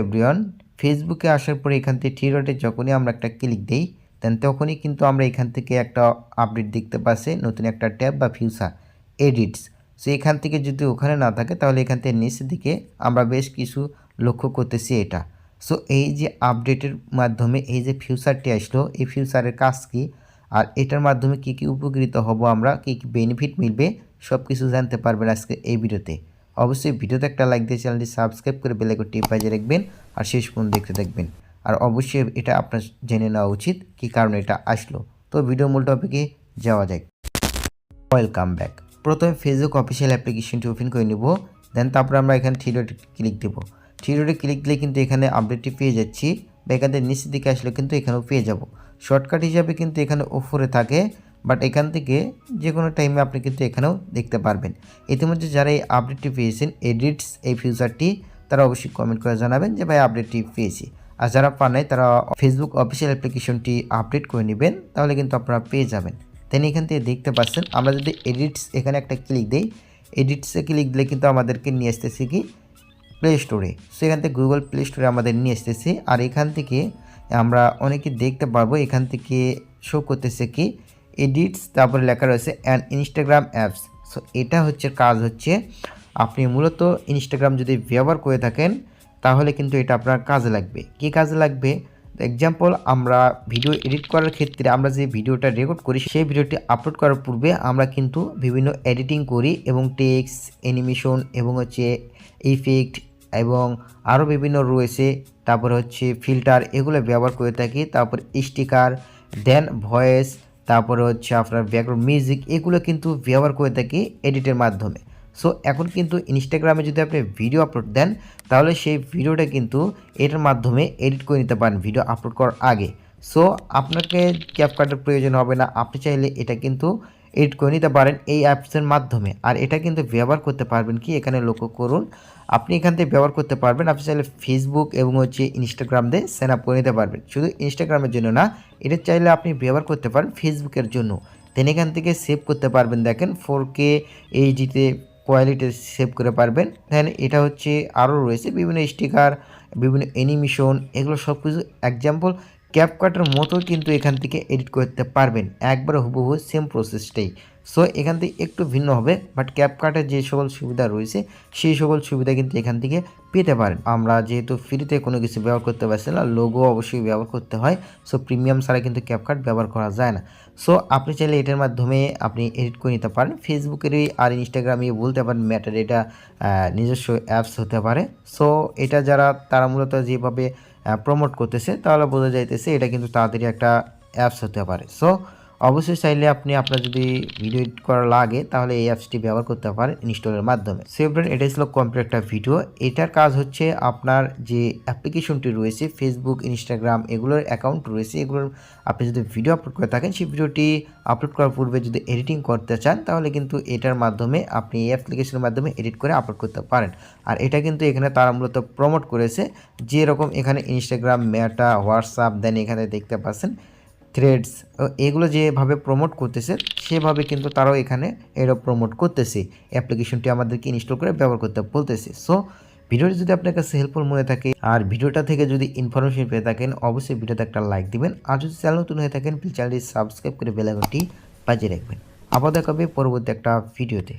Everyone, ফেসবুকে আসার পরে এখান থেকে থ্রি ডটে যখনই আমরা একটা ক্লিক দিই দেন তখনই কিন্তু আমরা এখান থেকে একটা আপডেট দেখতে পাচ্ছি নতুন একটা ট্যাব বা ফিউচার এডিটস সো এখান থেকে যদি ওখানে না থাকে, তাহলে এখান থেকে নিচের দিকে আমরা বেশ কিছু লক্ষ্য করতেছি এটা। সো এই যে আপডেটের মাধ্যমে এই যে ফিউচারটি আসলো, এই ফিউচারের কাজ কী? আর এটার মাধ্যমে কী কী উপকৃত হব আমরা, কী কী বেনিফিট মিলবে সব কিছু জানতে পারবেন আজকে এই ভিডিওতে অবশ্যই ভিডিওতে একটা লাইক দিয়ে চ্যানেলটি সাবস্ক্রাইব করে বেলাইকনটি বাজিয়ে রাখবেন আর শেষ পর্যন্ত দেখতে দেখবেন আর অবশ্যই এটা আপনার জেনে নেওয়া উচিত কী কারণে এটা আসলো। তো ভিডিও মূল টপিকে যাওয়া যাক। ওয়েলকাম ব্যাক প্রথমে ফেসবুক অফিসিয়াল অ্যাপ্লিকেশনটি ওপেন করে নেব দেন তারপরে আমরা এখানে থ্রি ডটে ক্লিক দেবো। থ্রি ডটে ক্লিক দিলে কিন্তু এখানে আপডেটটি পেয়ে যাচ্ছি, বা এখান নিচের দিকে আসলে কিন্তু এখানেও পেয়ে যাব। শর্টকাট হিসাবে কিন্তু এখানে ওপরে থাকে বাট এখান থেকে যে কোনো টাইমে আপনি কিন্তু এখানেও দেখতে পারবেন। ইতিমধ্যে যারা এই আপডেটটি পেয়েছেন এডিটস এই ফিউচারটি তারা অবশ্যই কমেন্ট করে জানাবেন যে, ভাই আপডেটটি পেয়েছি। আর যারা পান নাই, তারা ফেসবুক অফিসিয়াল অ্যাপ্লিকেশনটি আপডেট করে নেবেন, তাহলে কিন্তু আপনারা পেয়ে যাবেন। দেন এখান থেকে দেখতে পাচ্ছেন, আমরা যদি এডিটস এখানে একটা ক্লিক দিই এডিটসে ক্লিক দিলে কিন্তু আমাদেরকে নিয়ে আসতেছে কি? প্লে স্টোরে সো এখান থেকে গুগল প্লে স্টোরে আমাদের নিয়ে আসতেছে। আর এখান থেকে আমরা অনেকে দেখতে পারব, এখান থেকে শো করতেছে কি? এডিটস তারপরে লেখা রয়েছে অ্যান্ড ইনস্টাগ্রাম অ্যাপস সো এটা হচ্ছে কাজ হচ্ছে, আপনি মূলত ইনস্টাগ্রাম যদি ব্যবহার করে থাকেন, তাহলে কিন্তু এটা আপনার কাজে লাগবে। কি কাজে লাগবে? এক্সাম্পল আমরা ভিডিও এডিট করার ক্ষেত্রে আমরা যে ভিডিওটা রেকর্ড করি, সেই ভিডিওটি আপলোড করার পূর্বে আমরা কিন্তু বিভিন্ন এডিটিং করি এবং টেক্স অ্যানিমেশন এবং হচ্ছে ইফেক্ট এবং আরও বিভিন্ন রয়েছে। তারপরে হচ্ছে ফিল্টার এগুলো ব্যবহার করে থাকি। তারপর স্টিকার দেন ভয়েস তারপরে হচ্ছে আপনার ব্যাকগ্রাউন্ড মিউজিক এগুলো কিন্তু ব্যবহার করে থাকি এডিটের মাধ্যমে। সো এখন কিন্তু ইনস্টাগ্রামে যদি আপনি ভিডিও আপলোড দেন, তাহলে সেই ভিডিওটা কিন্তু এটার মাধ্যমে এডিট করে নিতে পারেন ভিডিও আপলোড করার আগে। সো আপনাকে ক্যাপকার্টের প্রয়োজন হবে না। আপনি চাইলে এটা কিন্তু এডিট করে নিতে পারেন এই অ্যাপসের মাধ্যমে। আর এটা কিন্তু ব্যবহার করতে পারবেন কি? এখানে লক্ষ্য করুন, আপনি এখান থেকে ব্যবহার করতে পারবেন, আপনি চাইলে ফেসবুক এবং হচ্ছে ইনস্টাগ্রাম দিয়ে সেন আপ করে নিতে পারবেন। শুধু ইনস্টাগ্রামের জন্য না, এটা চাইলে আপনি ব্যবহার করতে পারেন ফেসবুকের জন্য। দেন এখান থেকে সেভ করতে পারবেন, দেখেন ফোর কে এইচডিতে কোয়ালিটি সেভ করে পারবেন। দেন এটা হচ্ছে আরও রয়েছে, বিভিন্ন স্টিকার বিভিন্ন অ্যানিমেশন এগুলো সব কিছু এক্সাম্পল ক্যাপকাটের মতো কিন্তু এখান থেকে এডিট করতে পারবেন। একবার হুবহু সেম প্রসেসটাই সো এখান থেকে একটু ভিন্ন হবে বাট ক্যাপকাটের যে সকল সুবিধা রয়েছে, সেই সকল সুবিধা কিন্তু এখান থেকে পেতে পারেন। আমরা যেহেতু ফ্রিতে কোনো কিছু ব্যবহার করতে পারছি না লোগো অবশ্যই ব্যবহার করতে হয় সো প্রিমিয়াম ছাড়া কিন্তু ক্যাপকাট ব্যবহার করা যায় না। সো আপনি চাইলে এটার মাধ্যমে আপনি এডিট করে নিতে পারেন। ফেসবুকেরই আর ইনস্টাগ্রামে বলতে পারেন ম্যাটার এটা নিজস্ব অ্যাপস হতে পারে। সো এটা যারা, তারা মূলত যেভাবে প্রমোট করতেছে, তাহলে বোঝা যাইতেছে এটা কিন্তু তাড়াতাড়ি একটা অ্যাপস হতে পারে। সো অবশ্যই চাইলে আপনি আপনার যদি ভিডিও এডিট করা লাগে, তাহলে এই অ্যাপসটি ব্যবহার করতে পারেন ইনস্টলের মাধ্যমে। সেভরেন এটা ছিল কমপ্লিট একটা ভিডিও এটার কাজ হচ্ছে আপনার যে অ্যাপ্লিকেশনটি রয়েছে ফেসবুক ইনস্টাগ্রাম এগুলোর অ্যাকাউন্ট রয়েছে, এগুলোর আপনি যদি ভিডিও আপলোড করে থাকেন, সেই ভিডিওটি আপলোড করার পূর্বে যদি এডিটিং করতে চান, তাহলে কিন্তু এটার মাধ্যমে আপনি এই অ্যাপ্লিকেশনের মাধ্যমে এডিট করে আপলোড করতে পারেন। আর এটা কিন্তু এখানে তারা মূলত প্রমোট করেছে, যেরকম এখানে ইনস্টাগ্রাম মেটা হোয়াটসঅ্যাপ দেন এখানে দেখতে পাচ্ছেন থ্রেডস এগুলো যেভাবে প্রমোট করতেছে, সেভাবে কিন্তু তারাও এখানে এরা প্রমোট করতেছে। অ্যাপ্লিকেশনটি আমাদেরকে ইনস্টল করে ব্যবহার করতে বলতেছে। সো ভিডিওটি যদি আপনার কাছে হেল্পফুল মনে থাকে, আর ভিডিওটা থেকে যদি ইনফরমেশন পেয়ে থাকেন, অবশ্যই ভিডিওতে একটা লাইক দিবেন। আর যদি চ্যানেল নতুন হয়ে থাকেন প্লিজ চ্যানেলটি সাবস্ক্রাইব করে বেলাঘরটি বাজিয়ে রাখবেন। আবার দেখাবে পরবর্তী একটা ভিডিওতে